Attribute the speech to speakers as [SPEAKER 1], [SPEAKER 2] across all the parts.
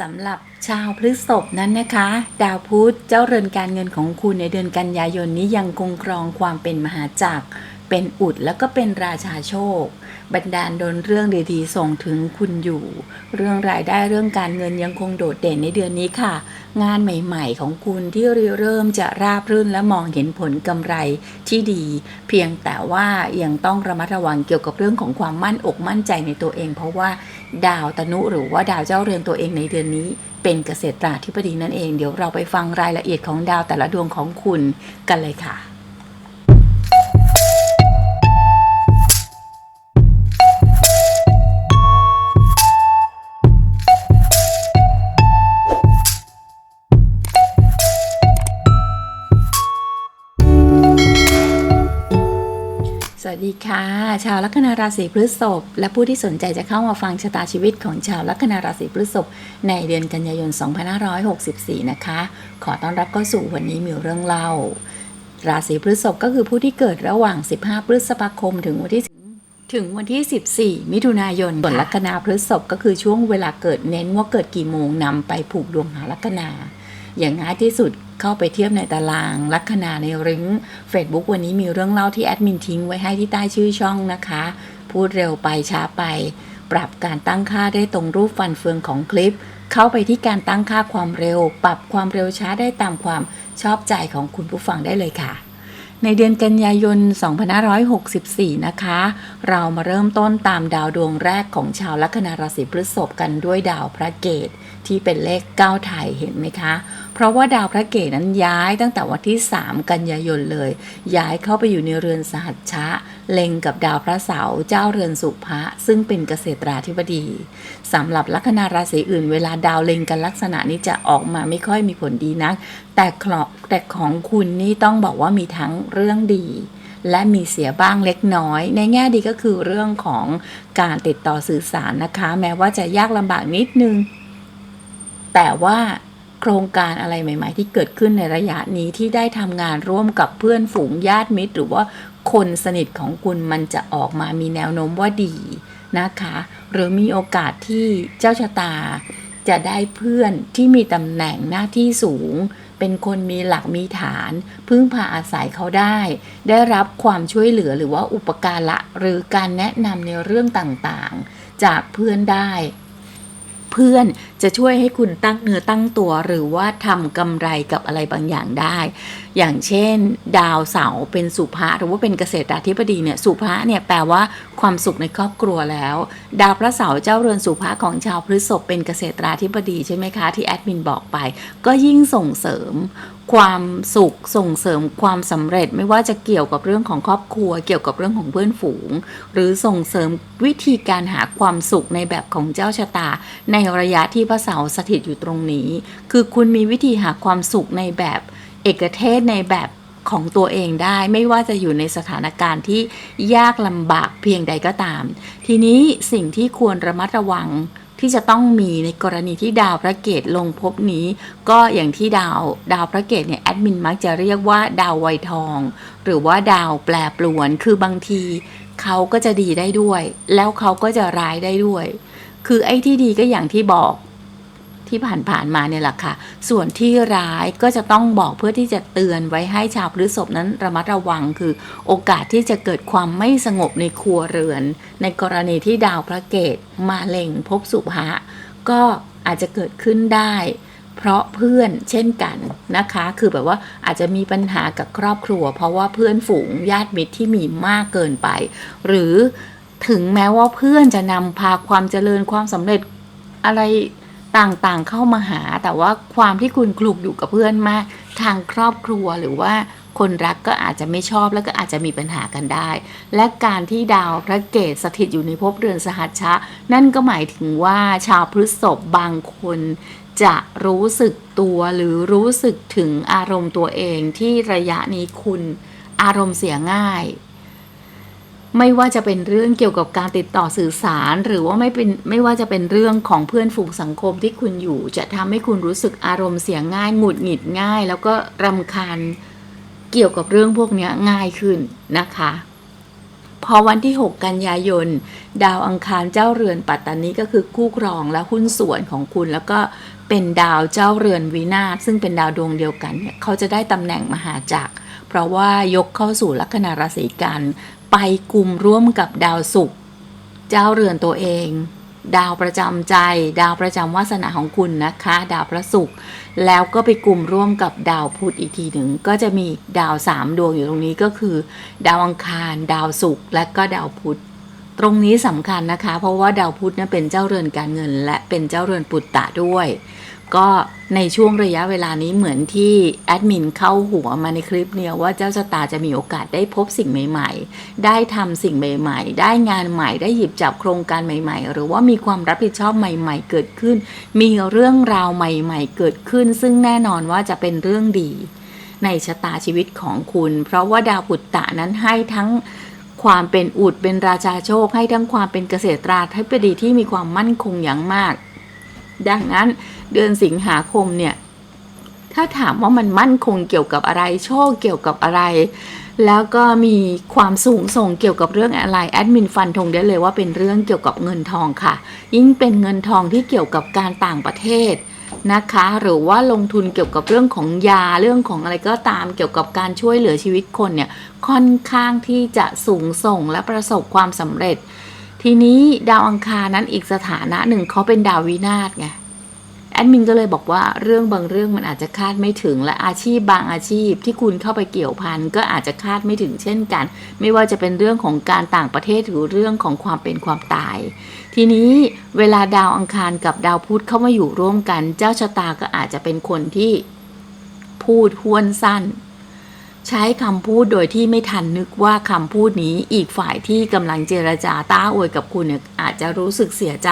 [SPEAKER 1] สำหรับชาวพฤษภนั้นนะคะ ดาวพุธเจ้าเรือนการเงินของคุณในเดือนกันยายนนี้ยังคงครองความเป็นมหาจักร เป็นอุดแล้วก็เป็นราชาโชค บันดาลดลเรื่องดีๆส่งถึงคุณอยู่ เรื่องรายได้เรื่องการเงินยังคงโดดเด่นในเดือนนี้ค่ะ งานใหม่ๆของคุณที่เริ่มจะราบรื่นและมองเห็นผลกำไรที่ดี เพียงแต่ว่ายังต้องระมัดระวังเกี่ยวกับเรื่องของความมั่นอกมั่นใจในตัวเอง เพราะว่าดาวตนุหรือว่าดาวเจ้าเรือนตัวเองในเดือนนี้เป็นเกษตราธิบดีนั่นเอง เดี๋ยวเราไปฟังรายละเอียดของดาวแต่ละดวงของคุณกันเลยค่ะ ชาวลัคนาราศีพฤษภและผู้ที่สนใจจะเข้ามาฟังชะตาชีวิตของชาวลัคนาราศีพฤษภในเดือนกันยายน 2564 นะคะ ขอต้อนรับเข้าสู่วันนี้มีเรื่องเล่า ราศีพฤษภก็คือผู้ที่เกิดระหว่าง 15 พฤษภาคมถึงวันที่ถึงวันที่ 14 มิถุนายนส่วนลัคนาพฤษภก็คือช่วงเวลาเกิดเน้นว่าเกิดกี่โมงนำไปผูกดวงหาลัคนา อย่างง่ายที่สุดเข้าไปเทียบในตาราง ลัคนาในริง Facebook วันนี้มีเรื่องเล่าที่แอดมินทิ้งไว้ให้ที่ใต้ชื่อช่องนะคะ พูดเร็วไปช้าไป ปรับการตั้งค่าได้ตรงรูปฟันเฟืองของคลิป เข้าไปที่การตั้งค่าความเร็ว ปรับความเร็วช้าได้ตามความชอบใจของคุณผู้ฟังได้เลยค่ะในเดือนกันยายน 2564 นะคะ เรามาเริ่มต้นตามดาวดวงแรกของชาวลัคนาราศีพฤษภกันด้วยดาวพระเกตที่เป็นเลข 9 ไทยเห็นไหมคะ เพราะว่าดาวพระเกตนั้นย้ายตั้งแต่วันที่ 3 กันยายนเลย ย้ายเข้าไปอยู่ในเรือนสหัชชะ เล็งกับดาวพระเสาร์เจ้าเรือนสุภะซึ่งเป็นเกษตราธิบดีสำหรับลัคนาราศีอื่น เวลาดาวเล็งกันลักษณะนี้จะออกมาไม่ค่อยมีผลดีนัก แต่ครอแต่ของคุณนี่ต้องบอกว่ามีทั้งเรื่องดีและมีเสียบ้างเล็กน้อย ในแง่ดีก็คือเรื่องของการติดต่อสื่อสารนะคะ แม้ว่าจะยากลำบากนิดนึง แต่ว่า โครงการอะไรใหม่ ๆ ที่เกิดขึ้นในระยะนี้ที่ได้ทำงานร่วมกับเพื่อนฝูงญาติมิตร หรือว่าคนสนิทของคุณมันจะออกมามีแนวโน้มว่าดีนะคะ หรือมีโอกาสที่เจ้าชะตา จะได้เพื่อนที่มีตำแหน่งหน้าที่สูง เป็นคนมีหลักมีฐาน พึ่งพาอาศัยเขาได้ ได้รับความช่วยเหลือหรือว่าอุปการะหรือการแนะนำในเรื่องต่างๆ จากเพื่อนได้ เพื่อนจะช่วยให้คุณตั้งเนื้อตั้งตัวหรือว่าทำกำไรกับอะไรบางอย่างได้ อย่างเช่น ดาวเสาเป็นสุภะหรือว่าเป็นเกษตราธิบดีเนี่ยสุภะเนี่ยแปลว่าความสุขในครอบครัวแล้ว ดาวพระเสาเจ้าเรือนสุภะของชาวพฤษภเป็นเกษตราธิบดีใช่ไหมคะที่แอดมินบอกไป ก็ยิ่งส่งเสริมความสุขส่งเสริมความสำเร็จไม่ว่าจะเกี่ยวกับเรื่องของครอบครัว เกี่ยวกับเรื่องของเพื่อนฝูง หรือส่งเสริมวิธีการหาความสุขในแบบของเจ้าชะตา ในระยะที่พระเสาร์สถิตอยู่ตรงนี้ คือคุณมีวิธีหาความสุขในแบบเอกเทศในแบบของตัวเองได้ไม่ว่าจะอยู่ในสถานการณ์ที่ยากลำบากเพียงใดก็ตาม ทีนี้สิ่งที่ควรระมัดระวังที่จะต้องมีในกรณีที่ดาวพระเกตลงภพนี้ ก็อย่างที่ดาวดาวพระเกตเนี่ยแอดมินมักจะเรียกว่าดาวไวยทอง หรือว่าดาวแปรปรวนคือบางทีเขาก็จะดีได้ด้วย แล้วเขาก็จะร้ายได้ด้วย คือไอ้ที่ดีก็อย่างที่บอก ที่ผ่านๆมาเนี่ยแหละค่ะ ส่วนที่ร้ายก็จะต้องบอกเพื่อที่จะเตือนไว้ให้ชาวพฤษภนั้นระมัดระวังคือ โอกาสที่จะเกิดความไม่สงบในครัวเรือน ในกรณีที่ดาวพระเกตมาเล็งพบสุภะก็อาจจะเกิดขึ้นได้ เพราะเพื่อนเช่นกันนะคะ คือแบบว่าอาจจะมีปัญหากับครอบครัว เพราะว่าเพื่อนฝูงญาติมิตรที่มีมากเกินไป หรือถึงแม้ว่าเพื่อนจะนำพาความเจริญความสำเร็จอะไร ต่างๆเข้ามาหา แต่ว่าความที่คุณคลุกอยู่กับเพื่อนมาก ทางครอบครัวหรือว่าคนรักก็อาจจะไม่ชอบแล้วก็อาจจะมีปัญหากันได้ และการที่ดาวพระเกตสถิตอยู่ในภพเรือนสหัชชะ นั่นก็หมายถึงว่าชาวพฤษภบางคนจะรู้สึกตัวหรือรู้สึกถึงอารมณ์ตัวเองที่ระยะนี้คุณอารมณ์เสียง่าย ไม่ว่าจะเป็นเรื่องเกี่ยวกับการติดต่อสื่อสาร หรือว่าไม่เป็นไม่ว่าจะเป็นเรื่องของเพื่อนฝูงสังคมที่คุณอยู่ จะทำให้คุณรู้สึกอารมณ์เสียง่ายหงุดหงิดง่าย แล้วก็รำคาญเกี่ยวกับเรื่องพวกนี้ง่ายขึ้นนะคะ พอวันที่ 6 กันยายน ดาวอังคารเจ้าเรือนปัตตานีก็คือคู่ครองและหุ้นส่วนของคุณ แล้วก็เป็นดาวเจ้าเรือนวินาศซึ่งเป็นดาวดวงเดียวกันเนี่ยเขาจะได้ตำแหน่งมหาจักรเพราะว่ายกเข้าสู่ลัคนาราศีกัน ไปกลุ่มร่วมกับดาวศุกร์เจ้าเรือนตัวเอง ดาวประจำใจ ดาวประจำวาสนาของคุณนะคะ ดาวพระศุกร์แล้วก็ไปกลุ่มร่วมกับดาวพุธอีกทีหนึ่งก็จะมีดาวสามดวงอยู่ตรงนี้ก็คือ ดาวอังคาร ดาวศุกร์และก็ดาวพุธตรงนี้สำคัญนะคะ เพราะว่าดาวพุธเนี่ยเป็นเจ้าเรือนการเงิน และเป็นเจ้าเรือนปุตตะด้วย ก็ในช่วงระยะเวลานี้เหมือนที่แอดมินเข้าหัวมาในคลิปเนี่ยว่าเจ้าชะตาจะมีโอกาสได้พบสิ่งใหม่ ๆ ได้ทำสิ่งใหม่ ๆ ได้งานใหม่ได้หยิบจับโครงการใหม่ ๆ หรือว่ามีความรับผิดชอบใหม่ ๆ เกิดขึ้น มีเรื่องราวใหม่ ๆ เกิดขึ้น ซึ่งแน่นอนว่าจะเป็นเรื่องดี ในชะตาชีวิตของคุณ เพราะว่าดาวปุตตะนั้นให้ทั้งความเป็นอุดเป็นราชาโชคให้ทั้งความเป็นเกษตราธิบดีที่มีความมั่นคงอย่างมาก ดังนั้นเดือนสิงหาคมเนี่ย ถ้าถามว่ามันมั่นคงเกี่ยวกับอะไร โชคเกี่ยวกับอะไร แล้วก็มีความสูงส่งเกี่ยวกับเรื่องอะไรแอดมินฟันธงได้เลยว่าเป็นเรื่องเกี่ยวกับเงินทองค่ะ ยิ่งเป็นเงินทองที่เกี่ยวกับการต่างประเทศนะคะหรือว่าลงทุนเกี่ยวกับเรื่องของยาเรื่องของอะไรก็ตามเกี่ยวกับการช่วยเหลือชีวิตคนเนี่ยค่อนข้างที่จะสูงส่งและประสบความสำเร็จ ทีนี้ดาวอังคารนั้นอีกสถานะหนึ่งเขาเป็นดาววินาศไงแอดมินก็เลยบอกว่าเรื่องบางเรื่องมันอาจจะคาดไม่ถึงและอาชีพบางอาชีพที่คุณเข้าไปเกี่ยวพันก็อาจจะคาดไม่ถึงเช่นกัน ไม่ว่าจะเป็นเรื่องของการต่างประเทศหรือเรื่องของความเป็นความตาย ทีนี้เวลาดาวอังคารกับดาวพุธเข้ามาอยู่ร่วมกัน เจ้าชะตาก็อาจจะเป็นคนที่พูดห้วนสั้น ใช้คำพูดโดยที่ไม่ทันนึกว่าคำพูดนี้อีกฝ่ายที่กำลังเจรจาต้าอวยกับคุณเนี่ยอาจจะรู้สึกเสียใจ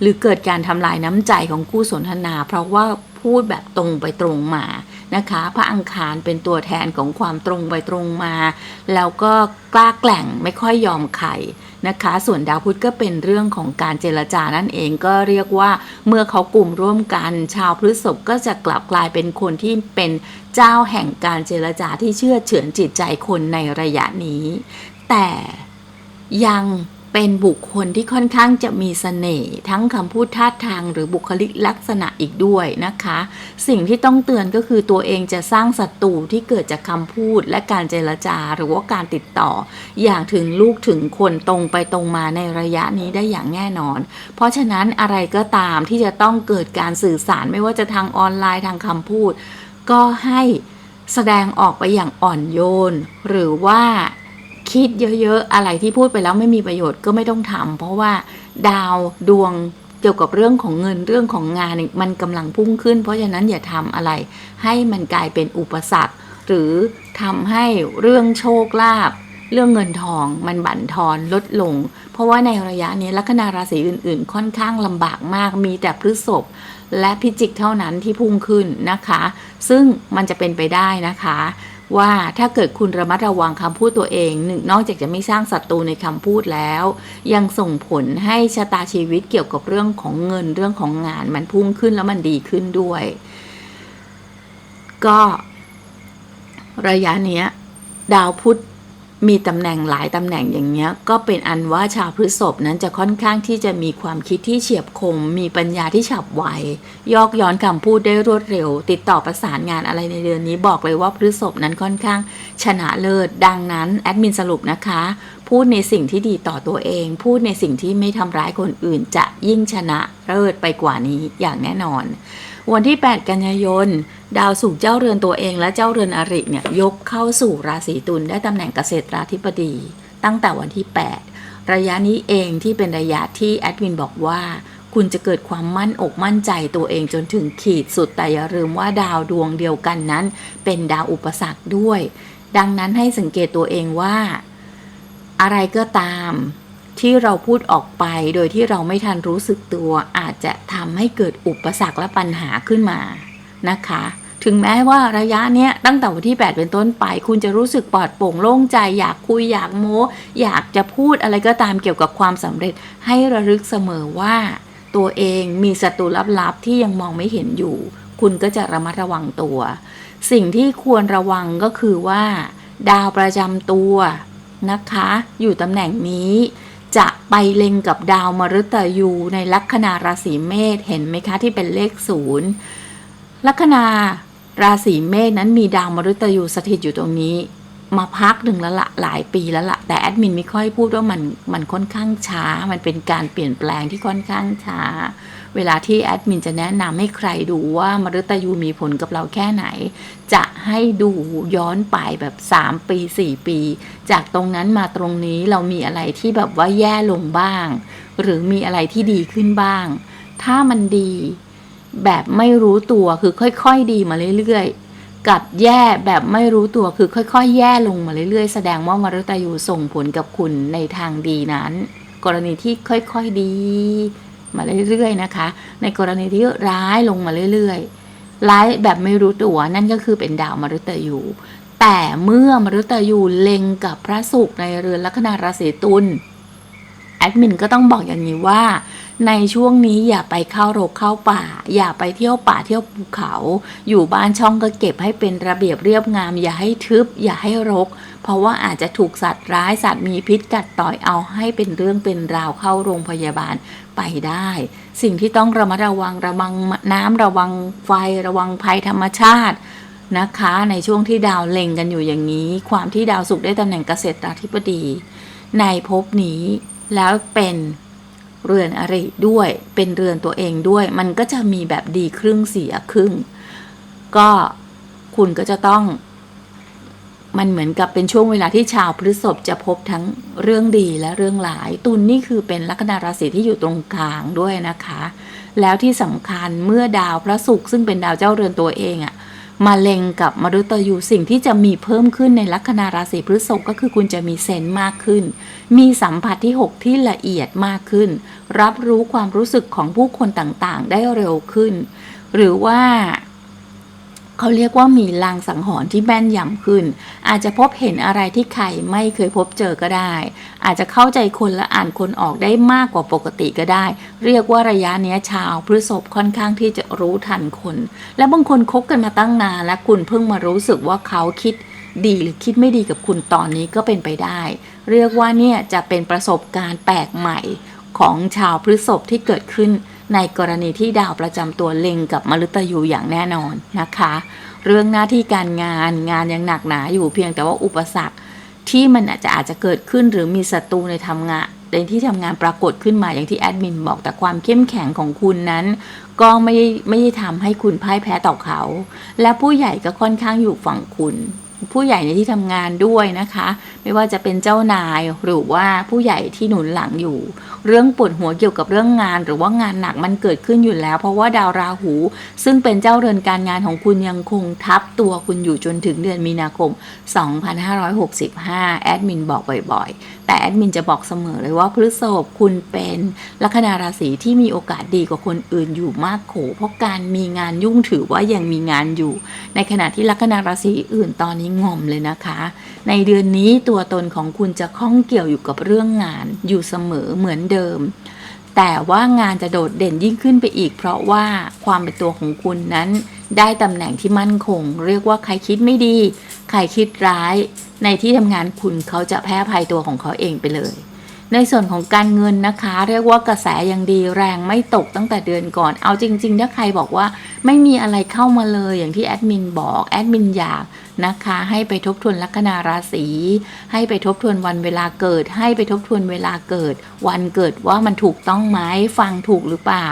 [SPEAKER 1] หรือเกิดการทำลายน้ำใจของคู่สนทนา เพราะว่าพูดแบบตรงไปตรงมานะคะ พระอังคารเป็นตัวแทนของความตรงไปตรงมา แล้วก็กล้าแกล่งไม่ค่อยยอมใคร นะคะ ส่วนดาวพุธก็เป็นเรื่องของการเจรจานั่นเองก็เรียกว่าเมื่อเขากลุ่มร่วมกัน ชาวพฤษภก็จะกลับกลายเป็นคนที่เป็นเจ้าแห่งการเจรจาที่เชื่อเฉือนจิตใจคนในระยะนี้ แต่ยัง เป็นบุคคลที่ค่อนข้างจะมีเสน่ห์ทั้งคำพูดท่าทางหรือบุคลิกลักษณะอีกด้วยนะคะ สิ่งที่ต้องเตือนก็คือตัวเองจะสร้างศัตรูที่เกิดจากคำพูดและการเจรจาหรือว่าการติดต่อ อย่างถึงลูกถึงคนตรงไปตรงมาในระยะนี้ได้อย่างแน่นอน เพราะฉะนั้นอะไรก็ตามที่จะต้องเกิดการสื่อสารไม่ว่าจะทางออนไลน์ทางคำพูด ก็ให้แสดงออกไปอย่างอ่อนโยน หรือว่า คิดเยอะๆ อะไรที่พูดไปแล้วไม่มีประโยชน์ก็ไม่ต้องทำเพราะว่าดาวดวงเกี่ยวกับเรื่องของเงินเรื่องของงานมันกำลังพุ่งขึ้น เพราะฉะนั้นอย่าทำอะไร ให้มันกลายเป็นอุปสรรค หรือทำให้เรื่องโชคลาภเรื่องเงินทองมันบั่นทอนลดลง เพราะว่าในระยะนี้ลัคนาราศีอื่น ๆ ค่อนข้างลำบากมากมีแต่พฤษภและพิจิกเท่านั้นที่พุ่งขึ้นนะคะ ซึ่งมันจะเป็นไปได้นะคะ ว่าถ้าเกิดคุณระมัดระวังคำพูดตัวเองหนึ่งนอกจากจะไม่สร้างศัตรูในคำพูดแล้ว ยังส่งผลให้ชะตาชีวิตเกี่ยวกับเรื่องของเงินเรื่องของงานมันพุ่งขึ้นแล้วมันดีขึ้นด้วย ก็ระยะเนี้ย ดาวพุธ มีตำแหน่งหลายตำแหน่งอย่างเงี้ยก็เป็นอันว่าชาวพฤษภนั้นจะค่อนข้างที่จะมีความคิดที่เฉียบคม มีปัญญาที่ฉับไวยอกย้อนคำพูดได้รวดเร็ว ติดต่อประสานงานอะไรในเดือนนี้บอกเลยว่าพฤษภนั้นค่อนข้างชนะเลิศดังนั้นแอดมินสรุปนะคะ พูดในสิ่งที่ดีต่อตัวเอง พูดในสิ่งที่ไม่ทำร้ายคนอื่นจะยิ่งชนะเลิศไปกว่านี้อย่างแน่นอน วันที่ 8 กันยายน ดาวศุกเจ้าเรือนตัวเองและเจ้าเรือนอริเนี่ยยกเข้าสู่ราศีตุลได้ตำแหน่งเกษตราธิบดี ตั้งแต่วันที่ 8 ระยะนี้เองที่เป็นระยะที่แอดมินบอกว่า คุณจะเกิดความมั่นอกมั่นใจตัวเองจนถึงขีดสุดแต่อย่าลืมว่าดาวดวงเดียวกันนั้น เป็นดาวอุปสรรคด้วย ดังนั้นให้สังเกตตัวเองว่า อะไรก็ตาม ที่เราพูดออกไปโดยที่เราไม่ทันรู้สึกตัว อาจจะทำให้เกิดอุปสรรคและปัญหาขึ้นมานะคะ ถึงแม้ว่าระยะเนี้ยตั้งแต่วันที่ 8 เป็นต้นไป คุณจะรู้สึกปลอดโปร่งโล่งใจ อยากคุยอยากโม้อยากจะพูดอะไรก็ตามเกี่ยวกับความสำเร็จ ให้ระลึกเสมอว่า ตัวเองมีศัตรูลับๆ ที่ยังมองไม่เห็นอยู่ คุณก็จะระมัดระวังตัว สิ่งที่ควรระวังก็คือว่า ดาวประจำตัวนะคะ อยู่ตำแหน่งนี้ จะไปเล็งกับดาวมฤตยูในลัคนาราศีเมษเห็นไหมคะที่เป็นเลขศูนย์ลัคนาราศีเมษนั้นมีดาวมฤตยูสถิตอยู่ตรงนี้ มาพักหนึ่งแล้วละหลายปีแล้วละแต่แอดมินไม่ค่อยพูดว่ามันมันค่อนข้างช้า มันเป็นการเปลี่ยนแปลงที่ค่อนข้างช้า เวลาที่แอดมินจะแนะนำให้ใครดูว่ามฤตยูมีผลกับเราแค่ไหน จะให้ดูย้อนไปแบบ 3 ปี 4 ปี จากตรงนั้นมาตรงนี้เรามีอะไรที่แบบว่าแย่ลงบ้าง หรือมีอะไรที่ดีขึ้นบ้าง ถ้ามันดีแบบไม่รู้ตัวคือค่อย ๆ ดีมาเรื่อยๆ กับแย่แบบไม่รู้ตัวคือค่อย ๆ แย่ลงมาเรื่อยๆ แสดงว่ามฤตยูส่งผลกับคุณในทางดีนั้น กรณีที่ค่อย ๆ ดี มาเรื่อยๆนะคะ ในกรณีที่ร้ายลงมาเรื่อยๆ ร้ายแบบไม่รู้ตัวนั่นก็คือเป็นดาวมฤตยู แต่เมื่อมฤตยูเล็งกับพระศุกร์ในเรือนลัคนาราศีตุลแอดมินก็ต้องบอกอย่างนี้ว่า ในช่วงนี้อย่าไปเข้ารกเข้าป่า อย่าไปเที่ยวป่าเที่ยวภูเขา อยู่บ้านช่องก็เก็บให้เป็นระเบียบเรียบงาม อย่าให้ทึบ อย่าให้รก เพราะว่าอาจจะถูกสัตว์ร้ายสัตว์มีพิษกัดต่อยเอาให้เป็นเรื่องเป็นราวเข้าโรงพยาบาลไปได้ สิ่งที่ต้องระมัดระวังระวังน้ำระวังไฟระวังภัยธรรมชาตินะคะในช่วงที่ดาวเล็งกันอยู่อย่างนี้ ความที่ดาวศุกได้ตำแหน่งเกษตราธิบดี ในภพนี้แล้วเป็น เรือนอริด้วย เป็นเรือนตัวเองด้วย มันก็จะมีแบบดีครึ่งเสียครึ่ง ก็คุณก็จะต้อง มันเหมือนกับเป็นช่วงเวลาที่ชาวพฤษภจะพบทั้งเรื่องดีและเรื่องหลาย ตุลนนี่คือเป็นลัคนาราศีที่อยู่ตรงกลางด้วยนะคะ แล้วที่สำคัญเมื่อดาวพระศุกร์ซึ่งเป็นดาวเจ้าเรือนตัวเองอะ มาเล็งกับมฤตยูสิ่งที่จะมีเพิ่มขึ้นในลัคนาราศีพฤษภก็คือคุณจะมีเซนต์มากขึ้น มีสัมผัสที่ 6 ที่ละเอียดมากขึ้น รับรู้ความรู้สึกของผู้คนต่างๆ ได้เร็วขึ้น หรือว่า เขาเรียกว่ามีลางสังหรณ์ที่แม่นยำขึ้น อาจจะพบเห็นอะไรที่ใครไม่เคยพบเจอก็ได้ อาจจะเข้าใจคนและอ่านคนออกได้มากกว่าปกติก็ได้ เรียกว่าระยะเนี้ยชาวพฤษภค่อนข้างที่จะรู้ทันคน และบางคนคบกันมาตั้งนานและคุณเพิ่งมารู้สึกว่าเขาคิดดีหรือคิดไม่ดีกับคุณตอนนี้ก็เป็นไปได้ เรียกว่าเนี่ยจะเป็นประสบการณ์แปลกใหม่ของชาวพฤษภที่เกิดขึ้น ในกรณีที่ดาวประจำตัวเล็งกับมฤตยูอย่างแน่นอนนะคะ เรื่องหน้าที่การงานงานยังหนักหนาอยู่เพียงแต่ว่าอุปสรรคที่มันอาจจะอาจจะเกิดขึ้นหรือมีศัตรูในทำงานในที่ทำงานปรากฏขึ้นมาอย่างที่แอดมินบอกแต่ความเข้มแข็งของคุณนั้น ก็ไม่ได้ไม่ได้ทำให้คุณพ่ายแพ้ต่อเขา และผู้ใหญ่ก็ค่อนข้างอยู่ฝั่งคุณ ผู้ใหญ่ในที่ทำงานด้วยนะคะ ไม่ว่าจะเป็นเจ้านายหรือว่าผู้ใหญ่ที่หนุนหลังอยู่ เรื่องปวดหัวเกี่ยวกับเรื่องงาน หรือว่างานหนักมันเกิดขึ้นอยู่แล้ว เพราะว่าดาวราหู ซึ่งเป็นเจ้าเรือนการงานของคุณยังคงทับตัวคุณอยู่จนถึงเดือนมีนาคม 2565 แอดมินบอกบ่อยๆ แต่แอดมินจะบอกเสมอเลยว่าพฤษภคุณเป็นลัคนาราศีที่มีโอกาสดีกว่าคนอื่นอยู่มากโข เพราะการมีงานยุ่งถือว่ายังมีงานอยู่ ในขณะที่ลัคนาราศีอื่นตอนนี้งอมเลยนะคะ ในเดือนนี้ตัวตนของคุณจะข้องเกี่ยวอยู่กับเรื่องงานอยู่เสมอเหมือนเดิม แต่ว่างานจะโดดเด่นยิ่งขึ้นไปอีก เพราะว่าความเป็นตัวของคุณนั้น ได้ตำแหน่งที่มั่นคง เรียกว่าใครคิดไม่ดี ใครคิดร้าย ในที่ทำงานคุณเขาจะแพ้ภัยตัวของเขาเองไปเลยในส่วนของการเงินนะคะ เรียกว่ากระแสยังดีแรงไม่ตกตั้งแต่เดือนก่อน เอาจริง ๆ ถ้าใครบอกว่า ไม่มีอะไรเข้ามาเลยอย่างที่แอดมินบอกแอดมินอยากนะคะ ให้ไปทบทวนลัคนาราศีให้ไปทบทวนวันเวลาเกิด ให้ไปทบทวนเวลาเกิด วันเกิดว่ามันถูกต้องไหมฟังถูกหรือเปล่า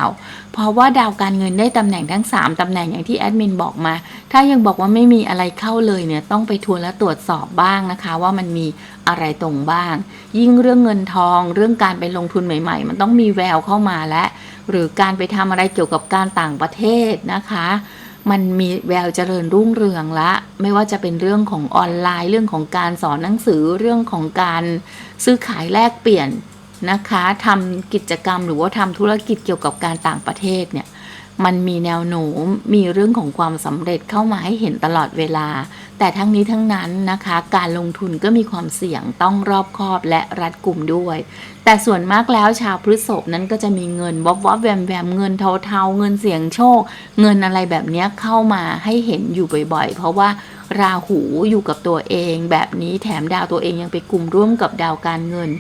[SPEAKER 1] เพราะว่าดาวการเงินได้ตำแหน่งทั้ง 3ตำแหน่งอย่างที่แอดมินบอกมา ถ้ายังบอกว่าไม่มีอะไรเข้าเลยเนี่ยต้องไปทวนและตรวจสอบบ้างนะคะ ว่ามันมีอะไรตรงบ้าง ยิ่งเรื่องเงินทอง เรื่องการไปลงทุนใหม่ ๆ มันต้องมีแววเข้ามาและ หรือการไปทำอะไรเกี่ยวกับการต่างประเทศนะคะ มันมีแววเจริญรุ่งเรืองละ ไม่ว่าจะเป็นเรื่องของออนไลน์ เรื่องของการสอนหนังสือเรื่องของการซื้อขายแลกเปลี่ยนนะคะทำกิจกรรมหรือว่าทำธุรกิจเกี่ยวกับการต่างประเทศเนี่ย มันมีแนวโน้มมีเรื่องของความสำเร็จเข้ามาให้เห็นตลอดเวลา แต่ทั้งนี้ทั้งนั้นนะคะ การลงทุนก็มีความเสี่ยงต้องรอบคอบและรัดกลุ่มด้วย แต่ส่วนมากแล้วชาวพฤษภนั้นก็จะมีเงินวอบวอบแวมแวมเงินเทาๆ เงินเสี่ยงโชค เงินอะไรแบบนี้เข้ามาให้เห็นอยู่บ่อยๆ เพราะว่าราหูอยู่กับตัวเองแบบนี้แถมดาวตัวเองยังไปกลุ่มร่วมกับดาวการเงิน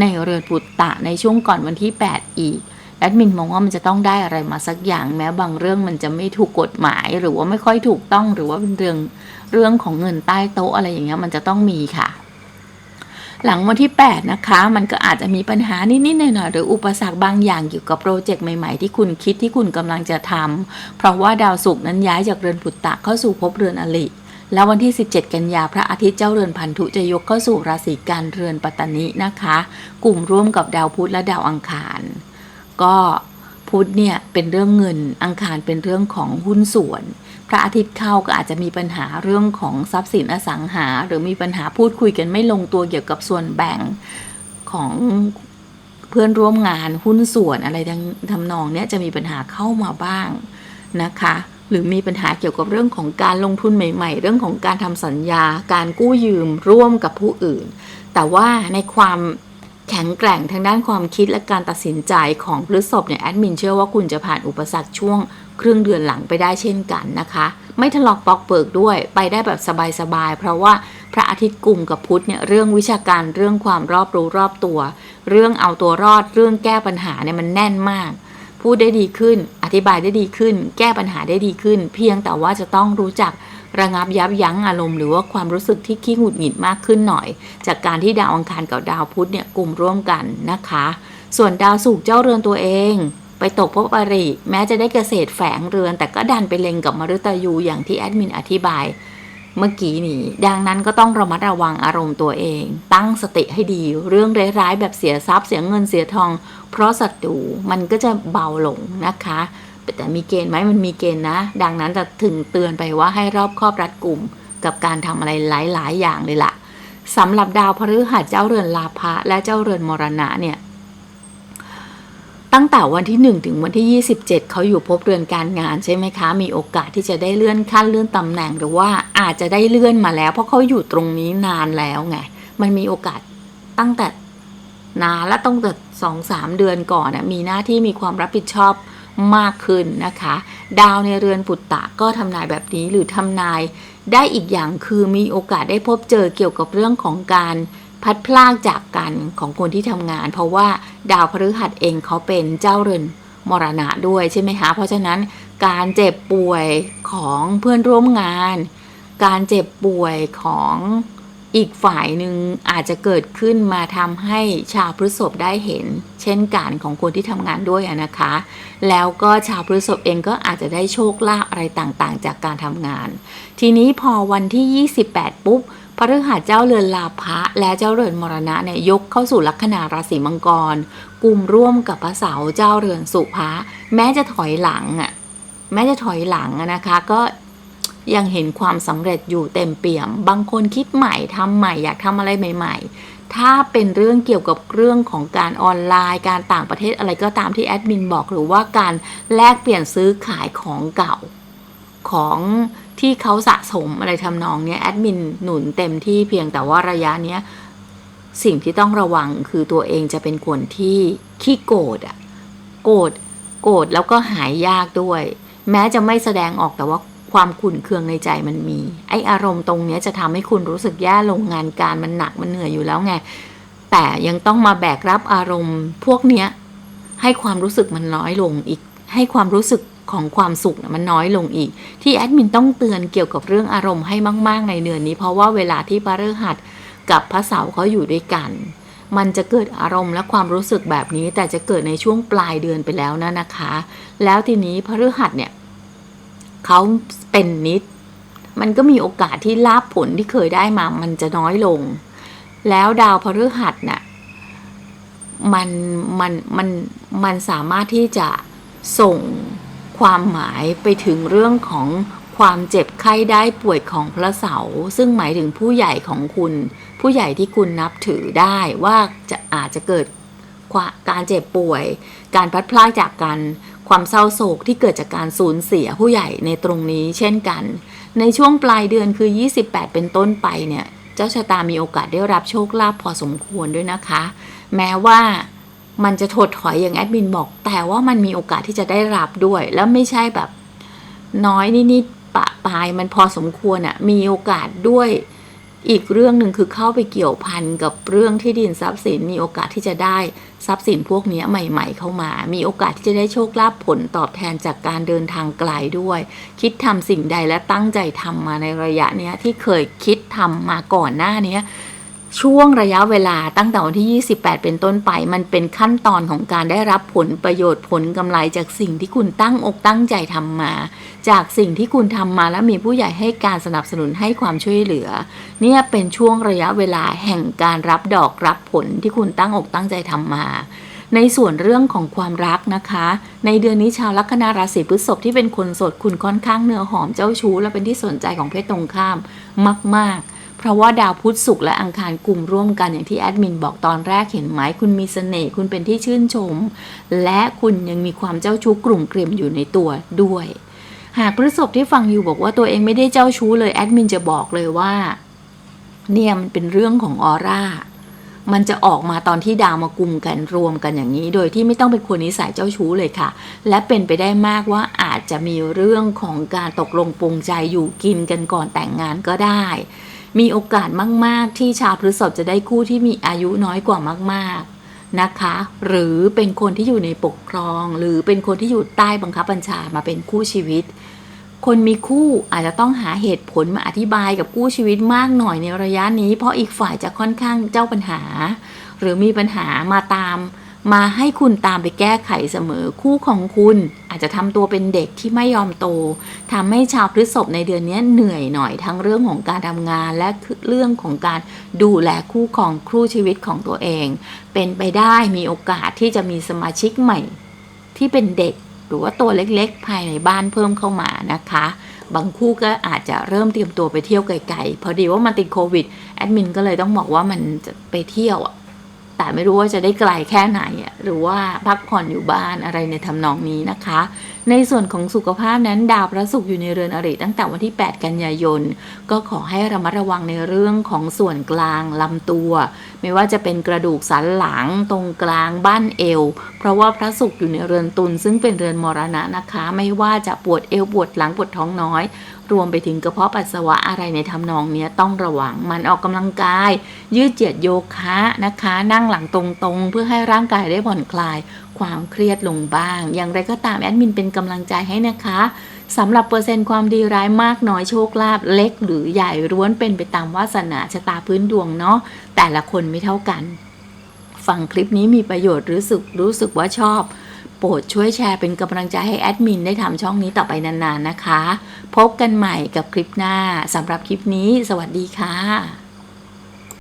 [SPEAKER 1] ในเรือนปุตตะในช่วงก่อนวันที่ 8 อีก แอดมินมองว่ามันจะต้องได้อะไรมาสักอย่างแม้บางเรื่องมันจะไม่ถูกกฎหมาย หรือว่าไม่ค่อยถูกต้องหรือว่าเป็นเรื่องเรื่องของเงินใต้โต๊ะอะไรอย่างเงี้ยมันจะต้องมีค่ะ หลังวันที่ 8 นะคะ มันก็อาจจะมีปัญหานิดๆหน่อยๆหรืออุปสรรคบางอย่างเกี่ยวกับโปรเจกต์ใหม่ๆ ที่คุณคิดที่คุณกำลังจะทำเพราะว่าดาวศุกร์นั้นย้ายจากเรือนปุตตะเข้าสู่ภพเรือนอลิแล้ววันที่ 17 กันยาพระอาทิตย์เจ้าเรือนพันธุจะยกเข้าสู่ราศีกันเรือนปัตตนินะคะ กลุ่มร่วมกับดาวพุธและดาวอังคาร ก็พุธเนี่ยเป็นเรื่องเงินอังคารเป็นเรื่องของหุ้นส่วน พระอาทิตย์เข้าก็อาจจะมีปัญหาเรื่องของทรัพย์สินอสังหา หรือมีปัญหาพูดคุยกันไม่ลงตัวเกี่ยวกับส่วนแบ่งของเพื่อนร่วมงานหุ้นส่วนอะไรทั้งทำนองเนี้ยจะมีปัญหาเข้ามาบ้างนะคะ หรือมีปัญหาเกี่ยวกับเรื่องของการลงทุนใหม่ ๆ เรื่องของการทำสัญญา การกู้ยืมร่วมกับผู้อื่น แต่ว่าในความ แข็งแกร่งทางด้านความคิดและการตัดสินใจของพฤษภเนี่ยแอดมินเชื่อว่าคุณจะผ่านอุปสรรคช่วงครึ่งเดือนหลังไปได้เช่นกันนะคะ ไม่ทะเลาะปอกเปิกด้วยไปได้แบบสบายๆเพราะว่าพระอาทิตย์กลุ่มกับพุธเนี่ยเรื่องวิชาการเรื่องความรอบรู้รอบตัว เรื่องเอาตัวรอด เรื่องแก้ปัญหาเนี่ยมันแน่นมาก พูดได้ดีขึ้น อธิบายได้ดีขึ้น แก้ปัญหาได้ดีขึ้น เพียงแต่ว่าจะต้องรู้จัก ระงับยับยั้งอารมณ์หรือว่าความรู้สึกที่ขี้หงุดหงิดมากขึ้นหน่อย จากการที่ดาวอังคารกับดาวพุธเนี่ยกลุ่มร่วมกันนะคะ ส่วนดาวศุกร์เจ้าเรือนตัวเองไปตกภพอริ แม้จะได้เกษตรแฝงเรือน แต่ก็ดันไปเล็งกับมฤตยูอย่างที่แอดมินอธิบาย เมื่อกี้นี้ ดังนั้นก็ต้องระมัดระวังอารมณ์ตัวเอง ตั้งสติให้ดี เรื่องร้ายๆแบบเสียทรัพย์เสียเงินเสียทอง เพราะศัตรูมันก็จะเบาลงนะคะ แต่มีเกณฑ์ไหมมันมีเกณฑ์นะ ดังนั้นจะถึงเตือนไปว่าให้รอบครอบรัดกลุ่ม กับการทำอะไรหลาย ๆ อย่างเลยล่ะสำหรับดาวพฤหัสเจ้าเรือนลาภะและเจ้าเรือนมรณะเนี่ยตั้งแต่วันที่ 1 ถึงวันที่ 27 เขาอยู่พบเรือนการงานใช่ไหมคะ มีโอกาสที่จะได้เลื่อนขั้นเลื่อนตำแหน่งหรือว่าอาจจะได้เลื่อนมาแล้ว เพราะเขาอยู่ตรงนี้นานแล้วไง มันมีโอกาสตั้งแต่นานและต้องแต่สองสามเดือนก่อนนะมีหน้าที่มีความรับผิดชอบ มากขึ้นนะคะ ดาวในเรือนปุตตะก็ทำนายแบบนี้หรือทำนาย ได้อีกอย่างคือมีโอกาสได้พบเจอเกี่ยวกับเรื่องของการพัดพลากจากกันของคนที่ทำงาน เพราะว่าดาวพฤหัสเองเขาเป็นเจ้าเรือนมรณะด้วยใช่ไหมคะ เพราะฉะนั้นการเจ็บป่วยของเพื่อนร่วมงาน การเจ็บป่วยของ อีกฝ่ายหนึ่งอาจจะเกิดขึ้นมาทำให้ชาวพฤษภได้เห็น เช่นกันของคนที่ทำงานด้วยนะคะ แล้วก็ชาวพฤษภเองก็อาจจะได้โชคลาภอะไรต่างๆ จากการทำงาน ทีนี้พอวันที่ 28 ปุ๊บพฤหัสเจ้าเรือนลาภะและเจ้าเรือนมรณะเนี่ยยกเข้าสู่ลัคนาราศีมังกรกลุ่มร่วมกับพระเสาร์เจ้าเรือนสุภะแม้จะถอยหลังอะแม้จะถอยหลังนะคะ ก็ ยังเห็นความสำเร็จอยู่เต็มเปี่ยม บางคนคิดใหม่ทำใหม่อยากทำอะไรใหม่ ๆ ถ้าเป็นเรื่องเกี่ยวกับเรื่องของการออนไลน์ การต่างประเทศอะไรก็ตามที่แอดมินบอกหรือว่าการแลกเปลี่ยนซื้อขายของเก่าของที่เขาสะสมอะไรทำนองเนี้ยแอดมินหนุนเต็มที่เพียงแต่ว่าระยะเนี้ยสิ่งที่ต้องระวังคือตัวเองจะเป็นคนที่ขี้โกรธอะโกรธโกรธแล้วก็หายยากด้วย แม้จะไม่แสดงออกแต่ว่า ความขุ่นเคืองในใจมันมี ไออารมณ์ตรงเนี้ยจะทำให้คุณรู้สึกแย่ลงงานการมันหนักมันเหนื่อยอยู่แล้วไง แต่ยังต้องมาแบกรับอารมณ์ พวกเนี้ยให้ความรู้สึกมันน้อยลงอีก ให้ความรู้สึกของความสุขมันน้อยลงอีก ที่แอดมินต้องเตือนเกี่ยวกับเรื่องอารมณ์ให้มาก ๆ ในเดือนนี้ เพราะว่าเวลาที่พระฤหัสกับพระเสาร์เขาอยู่ด้วยกัน มันจะเกิดอารมณ์และความรู้สึกแบบนี้ แต่จะเกิดในช่วงปลายเดือนไปแล้วนะนะคะ แล้วทีนี้พระฤหัสเนี่ย เขาเป็นนิด มันก็มีโอกาสที่ลาบผลที่เคยได้มา มันจะน้อยลง แล้วดาวพฤหัสน่ะมันมันมันมันสามารถที่จะส่งความหมายไปถึงเรื่องของความเจ็บไข้ได้ป่วยของพระเสาซึ่งหมายถึงผู้ใหญ่ของคุณ ผู้ใหญ่ที่คุณนับถือได้ว่าจะอาจจะเกิด การเจ็บป่วย การพลัดพรากจากกัน ความเศร้าโศกที่เกิดจากการสูญเสียผู้ใหญ่ในตรงนี้เช่นกัน ในช่วงปลายเดือนคือ 28 เป็นต้นไปเนี่ย เจ้าชะตามีโอกาสได้รับโชคลาภพอสมควรด้วยนะคะ แม้ว่ามันจะถดถอยอย่างแอดมินบอก แต่ว่ามันมีโอกาสที่จะได้รับด้วย แล้วไม่ใช่แบบน้อยนิดๆปะปายมันพอสมควรอะมีโอกาสด้วย อีกเรื่องหนึ่งคือเข้าไปเกี่ยวพันกับเรื่องที่ดินทรัพย์สินมีโอกาสที่จะได้ทรัพย์สินพวกนี้ใหม่ ๆ เข้ามา มีโอกาสที่จะได้โชคลาภผลตอบแทนจากการเดินทางไกลด้วย คิดทำสิ่งใดและตั้งใจทำมาในระยะเนี้ยที่เคยคิดทำมาก่อนหน้าเนี้ย ช่วงระยะเวลาตั้งแต่วันที่ 28 เป็นต้นไป มันเป็นขั้นตอนของการได้รับผลประโยชน์ผลกำไรจากสิ่งที่คุณตั้งอกตั้งใจทำมา จากสิ่งที่คุณทำมาแล้วมีผู้ใหญ่ให้การสนับสนุนให้ความช่วยเหลือ เนี่ยเป็นช่วงระยะเวลาแห่งการรับดอกรับผลที่คุณตั้งอกตั้งใจทำมาในส่วนเรื่องของความรักนะคะ ในเดือนนี้ชาวลัคนาราศีพฤษภที่เป็นคนโสดคุณค่อนข้างเนื้อหอมเจ้าชู้และเป็นที่สนใจของเพศตรงข้ามมาก ๆ เพราะว่าดาวพุธศุกร์และอังคารกลุ่มร่วมกันอย่างที่แอดมินบอกตอนแรกเห็นไหมคุณมีเสน่ห์คุณเป็นที่ชื่นชม และคุณยังมีความเจ้าชู้กลุ่มเกลียมอยู่ในตัวด้วย หากพฤษภที่ฟังอยู่บอกว่าตัวเองไม่ได้เจ้าชู้เลยแอดมินจะบอกเลยว่าเนี่ยมันเป็นเรื่องของออร่ามันจะออกมาตอนที่ดาวมากลุ่มกันรวมกันอย่างนี้ โดยที่ไม่ต้องเป็นคนนิสัยเจ้าชู้เลยค่ะ และเป็นไปได้มากว่าอาจจะมีเรื่องของการตกลงปรงใจอยู่กินกันก่อนแต่งงานก็ได้ มีโอกาสมาก ๆ ที่ชาวพฤษภจะได้คู่ที่มีอายุน้อยกว่ามาก ๆนะคะ หรือเป็นคนที่อยู่ในปกครอง หรือเป็นคนที่อยู่ใต้บังคับบัญชามาเป็นคู่ชีวิต คนมีคู่อาจจะต้องหาเหตุผลมาอธิบายกับคู่ชีวิตมากหน่อยในระยะนี้ เพราะอีกฝ่ายจะค่อนข้างเจ้าปัญหา หรือมีปัญหามาตาม มาให้คุณตามไปแก้ไขเสมอคู่ของคุณอาจจะทำตัวเป็นเด็กที่ไม่ยอมโตทำให้ชาวพฤษภในเดือนนี้เหนื่อยหน่อยทั้งเรื่องของการทำงานและเรื่องของการดูแลคู่ของคู่ชีวิตของตัวเอง เป็นไปได้มีโอกาสที่จะมีสมาชิกใหม่ ที่เป็นเด็กหรือว่าตัวเล็กๆ ภายในบ้านเพิ่มเข้ามานะคะ บางคู่ก็อาจจะเริ่มเตรียมตัวไปเที่ยวไกลๆพอดีว่ามันติดโควิดแอดมินก็เลยต้องบอกว่ามันจะไปเที่ยวอะ แต่ไม่รู้ว่าจะได้ไกลแค่ไหนอะหรือว่าพักผ่อนอยู่บ้านอะไรในทำนองนี้นะคะ ในส่วนของสุขภาพนั้นดาวพระศุกร์อยู่ในเรือนอริตั้งแต่วันที่ 8 กันยายน ก็ขอให้ระมัดระวังในเรื่องของส่วนกลางลำตัว ไม่ว่าจะเป็นกระดูกสันหลังตรงกลางบ้านเอว เพราะว่าพระศุกร์อยู่ในเรือนตุลซึ่งเป็นเรือนมรณะนะคะ ไม่ว่าจะปวดเอวปวดหลังปวดท้องน้อย รวมไปถึงกระเพาะปัสสาวะอะไรในทำนองนี้ต้องระวังมันออกกำลังกาย ยืดเหยียดโยคะนะคะ นั่งหลังตรงๆ เพื่อให้ร่างกายได้ผ่อนคลาย ความเครียดลงบ้าง อย่างไรก็ตามแอดมินเป็นกำลังใจให้นะคะสำหรับเปอร์เซ็นต์ความดีร้ายมากน้อยโชคลาภเล็กหรือใหญ่ร้วนเป็นไปตามวาสนาชะตาพื้นดวงเนาะแต่ละคนไม่เท่ากัน ฟังคลิปนี้มีประโยชน์รู้สึกรู้สึกว่าชอบ โปรดช่วยแชร์เป็นกำลังใจให้แอดมินได้ทำช่องนี้ต่อไปนานๆนะคะ พบกันใหม่กับคลิปหน้าสำหรับคลิปนี้ สวัสดีค่ะ